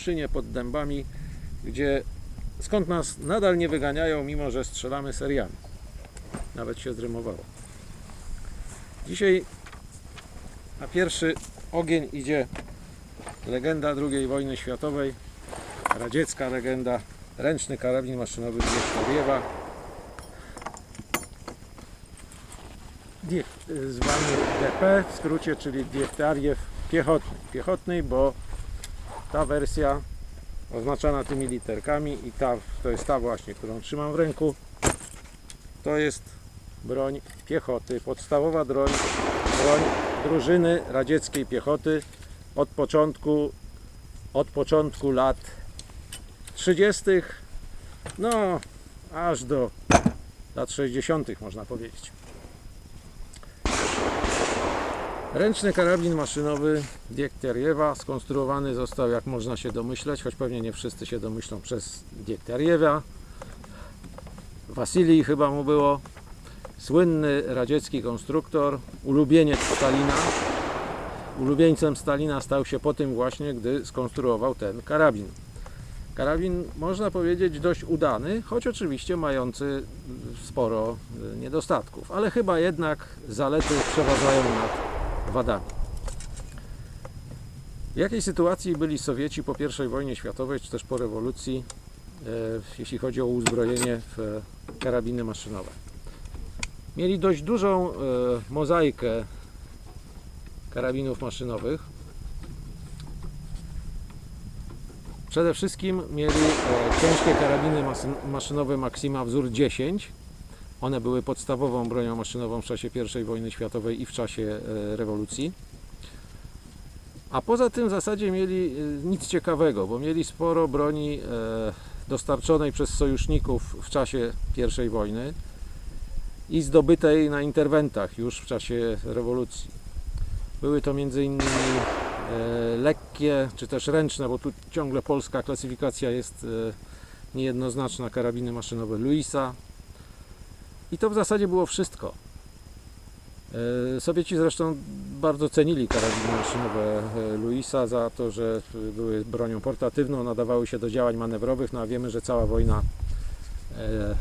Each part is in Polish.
Luszynie pod Dębami, gdzie skąd nas nadal nie wyganiają, mimo że strzelamy seriami. Nawet się zrymowało. Dzisiaj na pierwszy ogień idzie legenda II wojny światowej, radziecka legenda, ręczny karabin maszynowy Diechtariewa. Diech- zwany DP w skrócie, czyli Diechtariew piechotny. Piechotny, bo ta wersja oznaczona tymi literkami i ta, to jest ta właśnie, którą trzymam w ręku, to jest broń piechoty, podstawowa broń, broń drużyny radzieckiej piechoty od początku, od początku lat 30. no aż do lat 60. można powiedzieć. Ręczny karabin maszynowy Diektariewa skonstruowany został, jak można się domyśleć, choć pewnie nie wszyscy się domyślą, przez Diektariewa. Wasilij chyba mu było. Słynny radziecki konstruktor, ulubieniec Stalina. Ulubieńcem Stalina stał się po tym właśnie, gdy skonstruował ten karabin. Karabin, można powiedzieć, dość udany, choć oczywiście mający sporo y, niedostatków, ale chyba jednak zalety przeważają nad wadami. W jakiej sytuacji byli Sowieci po I wojnie światowej, czy też po rewolucji, e, jeśli chodzi o uzbrojenie w karabiny maszynowe? Mieli dość dużą e, mozaikę karabinów maszynowych. Przede wszystkim mieli e, ciężkie karabiny maszynowe Maxima wzór 10. One były podstawową bronią maszynową w czasie I wojny światowej i w czasie e, rewolucji. A poza tym w zasadzie mieli e, nic ciekawego, bo mieli sporo broni e, dostarczonej przez sojuszników w czasie I wojny i zdobytej na interwentach już w czasie rewolucji. Były to m.in. lekkie czy też ręczne, bo tu ciągle polska klasyfikacja jest niejednoznaczna, karabiny maszynowe Luisa. I to w zasadzie było wszystko. E, Sowieci zresztą bardzo cenili karabiny maszynowe e, Luisa za to, że były bronią portatywną, nadawały się do działań manewrowych, no a wiemy, że cała wojna, e,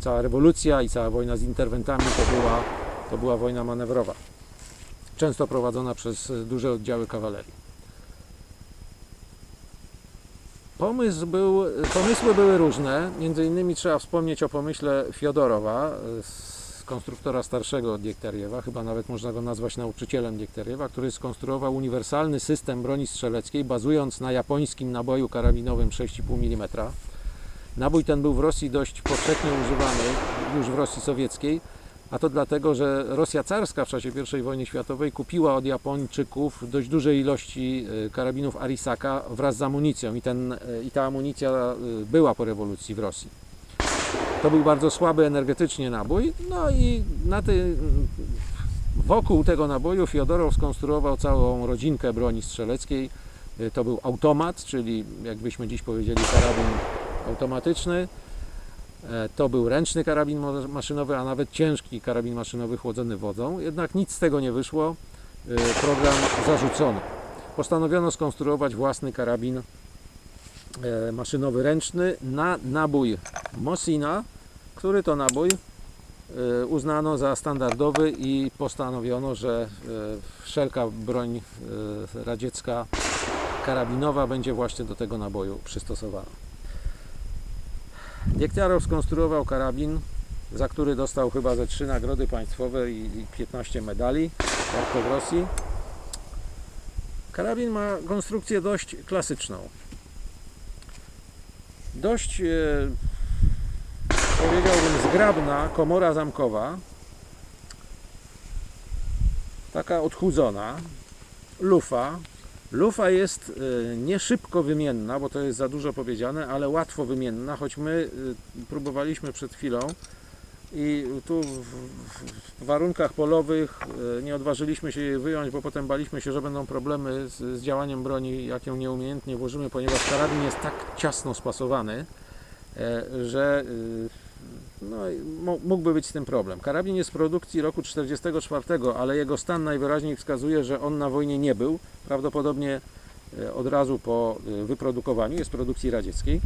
cała rewolucja i cała wojna z interwentami to była, to była wojna manewrowa. Często prowadzona przez duże oddziały kawalerii. Pomysł był, pomysły były różne. Między innymi trzeba wspomnieć o pomyśle Fiodorowa, e, konstruktora starszego od Diektariewa, chyba nawet można go nazwać nauczycielem Diektariewa, który skonstruował uniwersalny system broni strzeleckiej bazując na japońskim naboju karabinowym 6,5 mm. Nabój ten był w Rosji dość powszechnie używany, już w Rosji sowieckiej, a to dlatego, że Rosja carska w czasie I wojny światowej kupiła od Japończyków dość duże ilości e, karabinów Arisaka wraz z amunicją i, ten, e, i ta amunicja e, była po rewolucji w Rosji. To był bardzo słaby energetycznie nabój, no i na ty, wokół tego naboju Fiodorow skonstruował całą rodzinkę broni strzeleckiej. To był automat, czyli jakbyśmy dziś powiedzieli karabin automatyczny. E, To był ręczny karabin maszynowy, a nawet ciężki karabin maszynowy chłodzony wodą. Jednak nic z tego nie wyszło. E, Program zarzucono. Postanowiono skonstruować własny karabin e, maszynowy ręczny na nabój Mosina, który to nabój uznano za standardowy i postanowiono, że wszelka broń radziecka karabinowa będzie właśnie do tego naboju przystosowana. Diektiarow skonstruował karabin, za który dostał chyba ze trzy nagrody państwowe i i 15 medali, jak w Rosji. Karabin ma konstrukcję dość klasyczną. Dość, e, powiedziałbym, zgrabna komora zamkowa, taka odchudzona, lufa. Lufa jest e, nie szybko wymienna, bo to jest za dużo powiedziane, ale łatwo wymienna, choć my e, próbowaliśmy przed chwilą i tu w, warunkach polowych e, nie odważyliśmy się jej wyjąć, bo potem baliśmy się, że będą problemy z, z działaniem broni, jak ją nieumiejętnie włożymy, ponieważ karabin jest tak ciasno spasowany, że no, mógłby być z tym problem. Karabin jest produkcji roku 1944, ale jego stan najwyraźniej wskazuje, że on na wojnie nie był. Prawdopodobnie e, od razu po e, wyprodukowaniu, jest produkcji radzieckiej.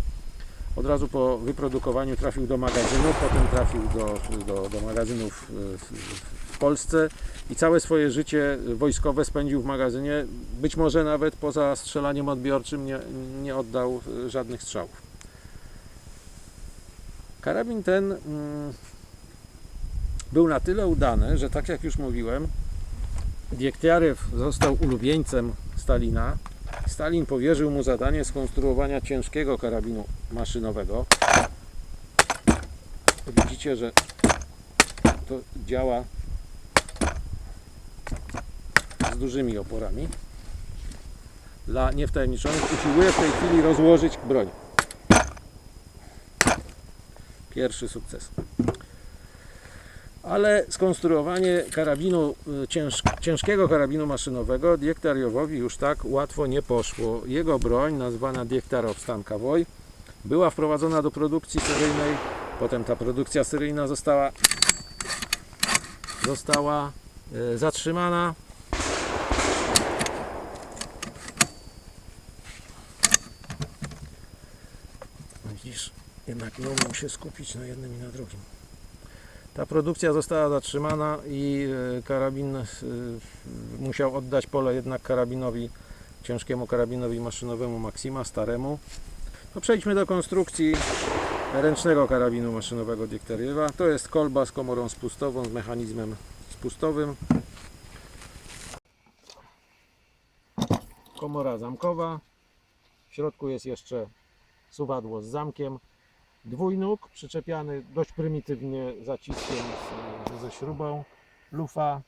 Od razu po wyprodukowaniu trafił do magazynu, potem trafił do, do, do magazynów e, w, w Polsce i całe swoje życie wojskowe spędził w magazynie. Być może nawet poza strzelaniem odbiorczym nie, nie oddał żadnych strzałów. Karabin ten mm, był na tyle udany, że tak jak już mówiłem, Diektiarew został ulubieńcem Stalina. Stalin powierzył mu zadanie skonstruowania ciężkiego karabinu maszynowego. Widzicie, że to działa z dużymi oporami. Dla niewtajemniczonych usiłuję w tej chwili rozłożyć broń. Pierwszy sukces. Ale skonstruowanie karabinu, y, cięż, ciężkiego karabinu maszynowego Diektariowowi już tak łatwo nie poszło. Jego broń, nazwana Diektarow Stankawoj, była wprowadzona do produkcji seryjnej. Potem ta produkcja seryjna została, została y, zatrzymana. Jednak nie umiem się skupić na jednym i na drugim. Ta produkcja została zatrzymana i e, karabin e, musiał oddać pole jednak karabinowi, ciężkiemu karabinowi maszynowemu Maxima, staremu. No przejdźmy do konstrukcji ręcznego karabinu maszynowego Diektariewa. To jest kolba z komorą spustową, z mechanizmem spustowym. Komora zamkowa. W środku jest jeszcze suwadło z zamkiem dwójnóg przyczepiany dość prymitywnie zaciskiem ze śrubą, lufa,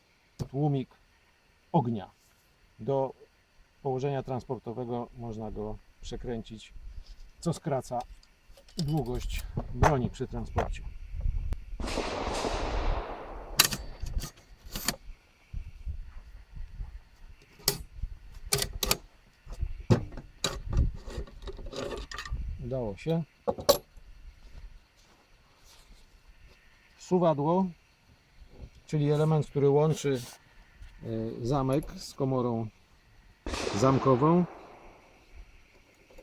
tłumik ognia. Do położenia transportowego można go przekręcić, co skraca długość broni przy transporcie. Udało się. Suwadło, czyli element, który łączy e, zamek z komorą zamkową,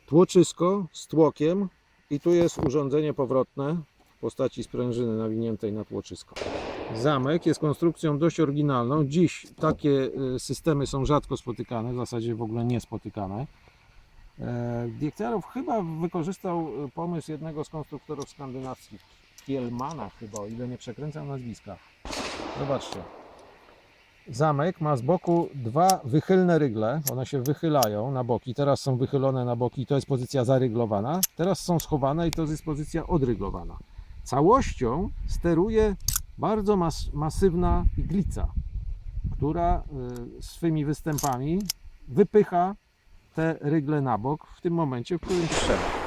tłoczysko z tłokiem i tu jest urządzenie powrotne w postaci sprężyny nawiniętej na tłoczysko. Zamek jest konstrukcją dość oryginalną. Dziś takie e, systemy są rzadko spotykane, w zasadzie w ogóle niespotykane. E, Diektarow chyba wykorzystał pomysł jednego z konstruktorów skandynawskich, Kielmana chyba, o ile nie przekręcam nazwiska. Zobaczcie. Zamek ma z boku dwa wychylne rygle, one się wychylają na boki, teraz są wychylone na boki, to jest pozycja zaryglowana, teraz są schowane i to jest pozycja odryglowana. Całością steruje bardzo mas masywna iglica, która y, swymi występami wypycha te rygle na bok w tym momencie, w którym trzeba.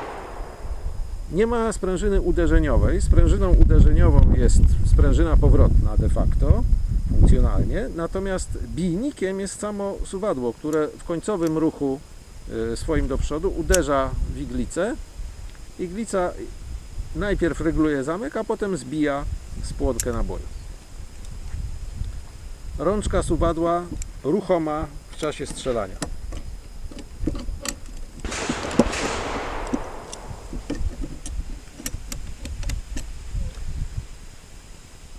Nie ma sprężyny uderzeniowej. Sprężyną uderzeniową jest sprężyna powrotna de facto, funkcjonalnie. Natomiast bijnikiem jest samo suwadło, które w końcowym ruchu y, swoim do przodu uderza w iglicę. Iglica najpierw reguluje zamek, a potem zbija spłonkę naboju. Rączka suwadła ruchoma w czasie strzelania.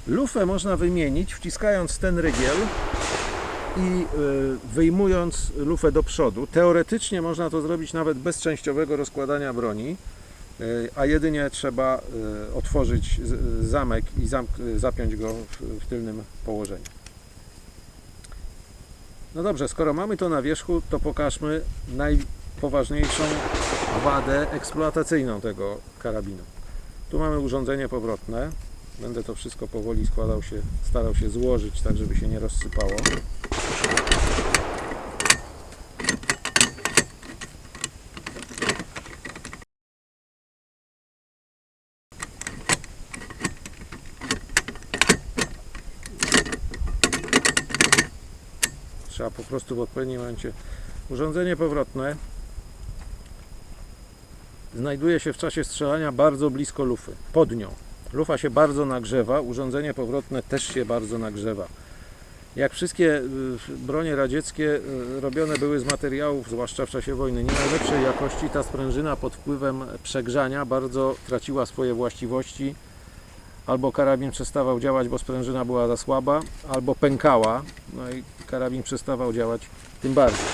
Lufę można wymienić wciskając ten rygiel i y, wyjmując lufę do przodu. Teoretycznie można to zrobić nawet bez częściowego rozkładania broni, y, a jedynie trzeba y, otworzyć zamek i zapiąć go w tylnym położeniu. No dobrze, skoro mamy to na wierzchu, to pokażmy najpoważniejszą wadę eksploatacyjną tego karabinu. Tu mamy urządzenie powrotne. Będę to wszystko powoli składał się, starał się złożyć, tak żeby się nie rozsypało. Trzeba po prostu w odpowiednim momencie. Urządzenie powrotne znajduje się w czasie strzelania bardzo blisko lufy, pod nią. Lufa się bardzo nagrzewa, urządzenie powrotne też się bardzo nagrzewa. Jak wszystkie y, bronie radzieckie y, robione były z materiałów, zwłaszcza w czasie wojny, nie najlepszej jakości, ta sprężyna pod wpływem przegrzania bardzo traciła swoje właściwości. Albo karabin przestawał działać, bo sprężyna była za słaba, albo pękała, no i karabin przestawał działać tym bardziej.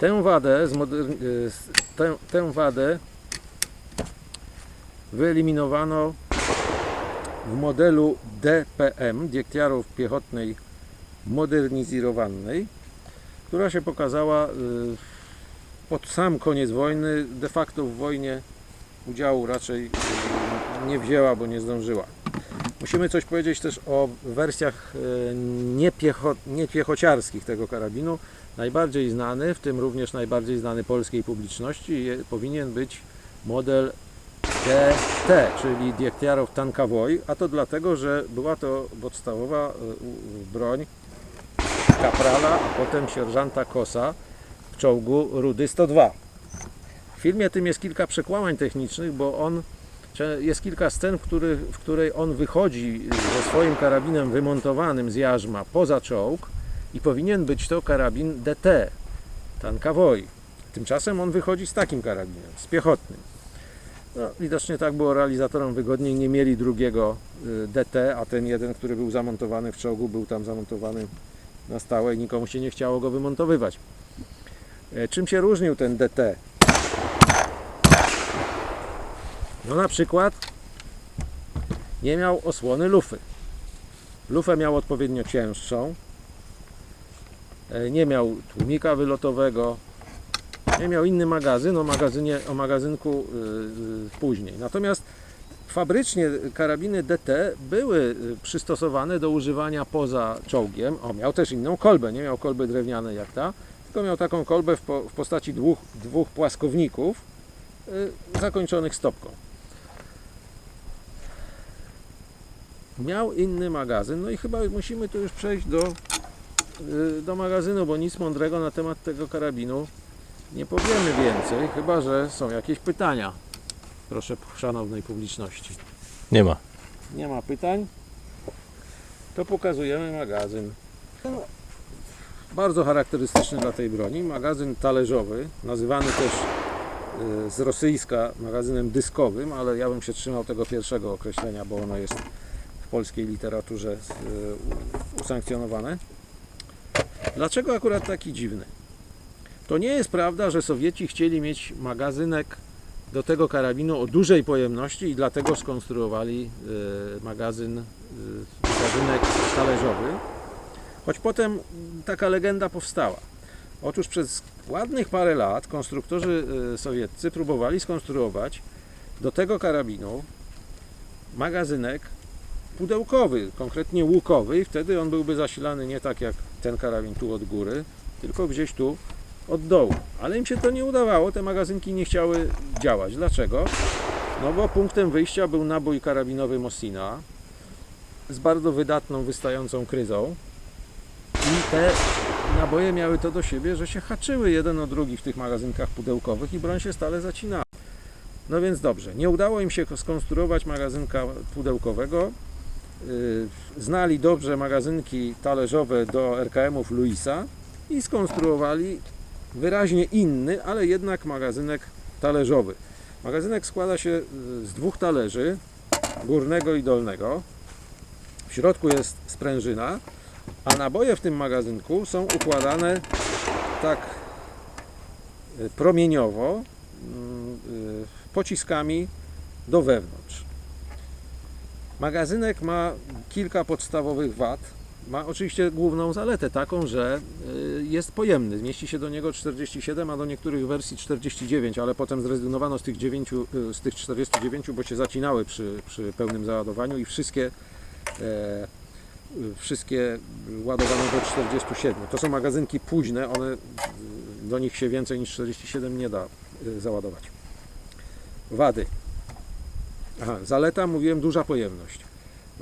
Tę wadę, y, tę, tę wadę wyeliminowano w modelu DPM, Diektiarów Piechotnej Modernizowanej, która się pokazała y, pod sam koniec wojny. De facto w wojnie udziału raczej y, nie wzięła, bo nie zdążyła. Musimy coś powiedzieć też o wersjach y, niepiecho, niepiechociarskich tego karabinu. Najbardziej znany, w tym również najbardziej znany polskiej publiczności, powinien być model DT, czyli Diektiarów Tankawoj, a to dlatego, że była to podstawowa u- broń kaprala, a potem sierżanta Kosa w czołgu Rudy 102. W filmie tym jest kilka przekłamań technicznych, bo on jest kilka scen, w, których, w której on wychodzi ze swoim karabinem wymontowanym z jarzma poza czołg i powinien być to karabin DT, Tankawoj. Tymczasem on wychodzi z takim karabinem, z piechotnym. No, widocznie tak było realizatorom wygodniej, nie mieli drugiego y, DT, a ten jeden, który był zamontowany w czołgu, był tam zamontowany na stałe i nikomu się nie chciało go wymontowywać. E, Czym się różnił ten DT? No na przykład nie miał osłony lufy. Lufę miał odpowiednio cięższą, e, nie miał tłumika wylotowego, miał inny magazyn, o, magazynie, o magazynku y, y, później. Natomiast fabrycznie karabiny DT były y, przystosowane do używania poza czołgiem. O, miał też inną kolbę, nie miał kolby drewnianej jak ta, tylko miał taką kolbę w, po, w postaci dwóch, dwóch płaskowników zakończonych stopką. Miał inny magazyn, no i chyba musimy tu już przejść do, do magazynu, bo nic mądrego na temat tego karabinu nie powiemy więcej, chyba że są jakieś pytania. Proszę szanownej publiczności. Nie ma. Nie ma pytań? To pokazujemy magazyn. Bardzo charakterystyczny dla tej broni. Magazyn talerzowy, nazywany też y, z rosyjska magazynem dyskowym, ale ja bym się trzymał tego pierwszego określenia, bo ono jest w polskiej literaturze y, usankcjonowane. Dlaczego akurat taki dziwny? To nie jest prawda, że Sowieci chcieli mieć magazynek do tego karabinu o dużej pojemności i dlatego skonstruowali y, magazyn, y, magazynek talerzowy. Choć potem taka legenda powstała. Otóż przez ładnych parę lat konstruktorzy y, sowieccy próbowali skonstruować do tego karabinu magazynek pudełkowy, konkretnie łukowy i wtedy on byłby zasilany nie tak jak ten karabin tu od góry, tylko gdzieś tu od dołu. Ale im się to nie udawało, te magazynki nie chciały działać. Dlaczego? No bo punktem wyjścia był nabój karabinowy Mossina z bardzo wydatną, wystającą kryzą. I te naboje miały to do siebie, że się haczyły jeden o drugi w tych magazynkach pudełkowych i broń się stale zacinała. No więc dobrze, nie udało im się skonstruować magazynka pudełkowego. Yy, Znali dobrze magazynki talerzowe do RKM-ów Luisa i skonstruowali wyraźnie inny, ale jednak magazynek talerzowy. Magazynek składa się y, z dwóch talerzy, górnego i dolnego. W środku jest sprężyna, a naboje w tym magazynku są układane tak y, promieniowo, mm, y, pociskami do wewnątrz. Magazynek ma kilka podstawowych wad. Ma oczywiście główną zaletę taką, że y, jest pojemny. Mieści się do niego 47, a do niektórych wersji 49, ale potem zrezygnowano z tych, 9, y, z tych 49, bo się zacinały przy, przy pełnym załadowaniu i wszystkie, e, wszystkie ładowano do 47. To są magazynki późne, one, y, do nich się więcej niż 47 nie da załadować. Wady. Aha, zaleta, mówiłem, duża pojemność.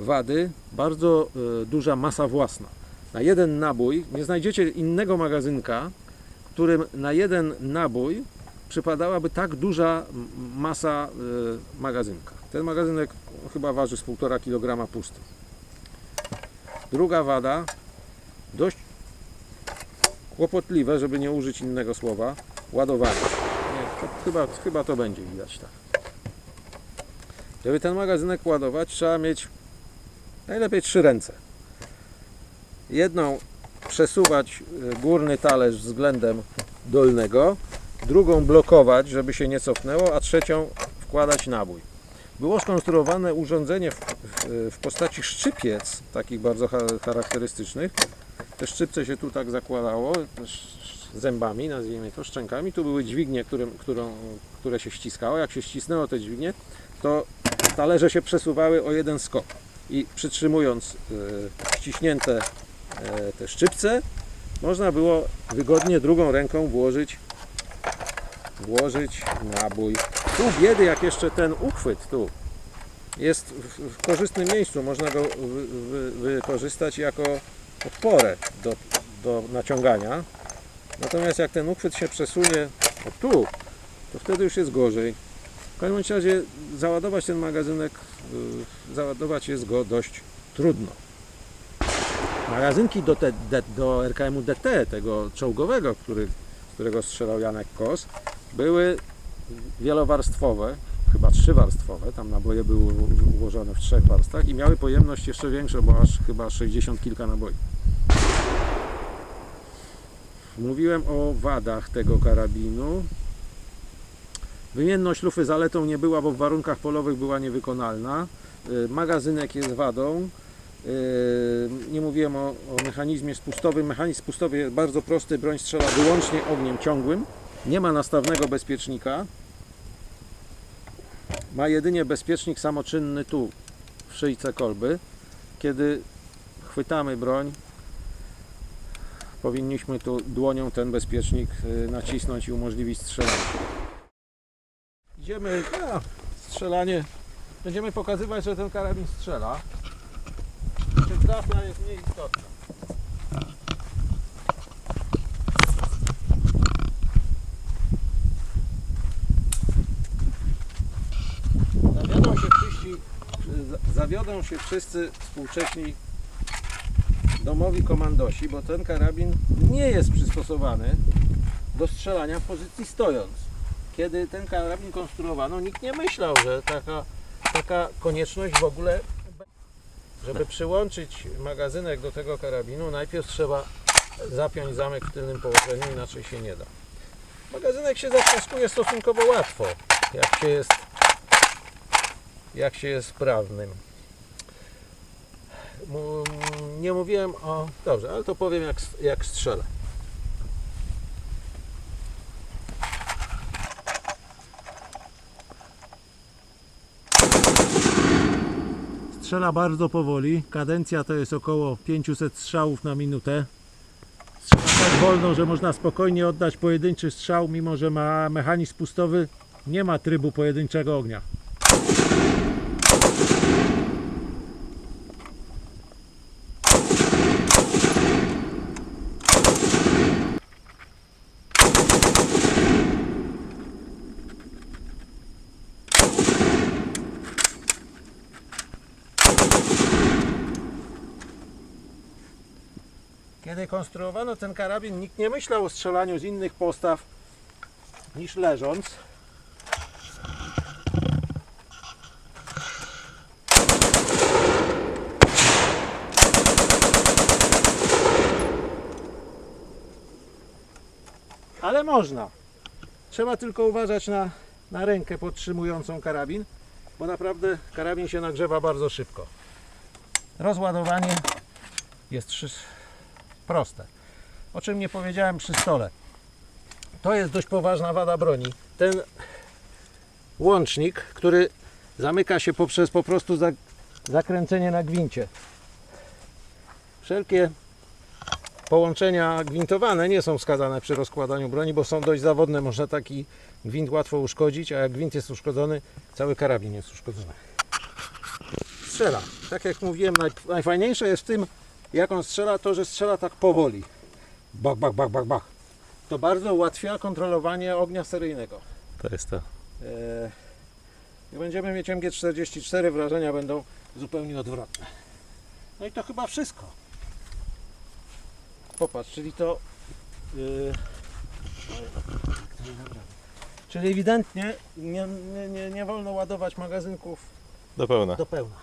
Wady, bardzo y, duża masa własna. Na jeden nabój nie znajdziecie innego magazynka, którym na jeden nabój przypadałaby tak duża masa y, magazynka. Ten magazynek chyba waży z 1,5 kg pusty. Druga wada, dość kłopotliwe, żeby nie użyć innego słowa, ładowanie. Nie, to chyba, chyba to będzie widać tak. Żeby ten magazynek ładować, trzeba mieć najlepiej trzy ręce. Jedną przesuwać y, górny talerz względem dolnego, drugą blokować, żeby się nie cofnęło, a trzecią wkładać nabój. Było skonstruowane urządzenie w, w, w postaci szczypiec, takich bardzo cha- charakterystycznych. Te szczypce się tu tak zakładało, zębami, nazwijmy to, szczękami. Tu były dźwignie, którą, które się ściskało. Jak się ścisnęło te dźwignie, to talerze się przesuwały o jeden skok. I przytrzymując ściśnięte y, te szczypce, można było wygodnie drugą ręką włożyć, włożyć nabój. Tu biedy, jak jeszcze ten uchwyt tu jest w, korzystnym miejscu, można go wy, wy, wykorzystać jako podporę do, do naciągania. Natomiast jak ten uchwyt się przesunie tu, to wtedy już jest gorzej. W każdym razie załadować ten magazynek, załadować jest go dość trudno. Magazynki do, te, de, do RKM-u DT, tego czołgowego, który, którego strzelał Janek Kos, były wielowarstwowe, chyba trzywarstwowe, tam naboje były ułożone w trzech warstwach i miały pojemność jeszcze większą, bo aż chyba 60 kilka naboi. Mówiłem o wadach tego karabinu. Wymienność lufy zaletą nie była, bo w warunkach polowych była niewykonalna. Y, Magazynek jest wadą. Y, Nie mówiłem o, o mechanizmie spustowym. Mechanizm spustowy jest bardzo prosty. Broń strzela wyłącznie ogniem ciągłym. Nie ma nastawnego bezpiecznika. Ma jedynie bezpiecznik samoczynny tu, w szyjce kolby. Kiedy chwytamy broń, powinniśmy tu dłonią ten bezpiecznik y, nacisnąć i umożliwić strzelanie. Idziemy, strzelanie. Będziemy pokazywać, że ten karabin strzela. Czy trafia jest mniej istotna. Zawiodą się wszyscy, zawiodą się wszyscy współcześni domowi komandosi, bo ten karabin nie jest przystosowany do strzelania w pozycji stojąc. Kiedy ten karabin konstruowano, nikt nie myślał, że taka, taka konieczność w ogóle. Żeby przyłączyć magazynek do tego karabinu, najpierw trzeba zapiąć zamek w tylnym położeniu, inaczej się nie da. Magazynek się zatrzaskuje stosunkowo łatwo, jak się jest, jak się jest sprawnym. Nie mówiłem o. Dobrze, ale to powiem jak, jak strzelę. Strzela bardzo powoli. Kadencja to jest około 500 strzałów na minutę. Strzela tak wolno, że można spokojnie oddać pojedynczy strzał, mimo że ma mechanizm spustowy. Nie ma trybu pojedynczego ognia. Kiedy konstruowano ten karabin, nikt nie myślał o strzelaniu z innych postaw niż leżąc. Ale można. Trzeba tylko uważać na, na rękę podtrzymującą karabin, bo naprawdę karabin się nagrzewa bardzo szybko. Rozładowanie jest proste. O czym nie powiedziałem przy stole. To jest dość poważna wada broni. Ten łącznik, który zamyka się poprzez po prostu za- zakręcenie na gwincie. Wszelkie połączenia gwintowane nie są wskazane przy rozkładaniu broni, bo są dość zawodne. Można taki gwint łatwo uszkodzić, a jak gwint jest uszkodzony, cały karabin jest uszkodzony. Strzela. Tak jak mówiłem, naj- najfajniejsze jest w tym, jak on strzela, to że strzela tak powoli. Bach, bach, bach, bach, bach. To bardzo ułatwia kontrolowanie ognia seryjnego. To jest to. Eee, Jak będziemy mieć MG44, wrażenia będą zupełnie odwrotne. No i to chyba wszystko. popatrz, czyli to... Yy, czyli ewidentnie nie, nie, nie, nie wolno ładować magazynków Do pełna. do pełna.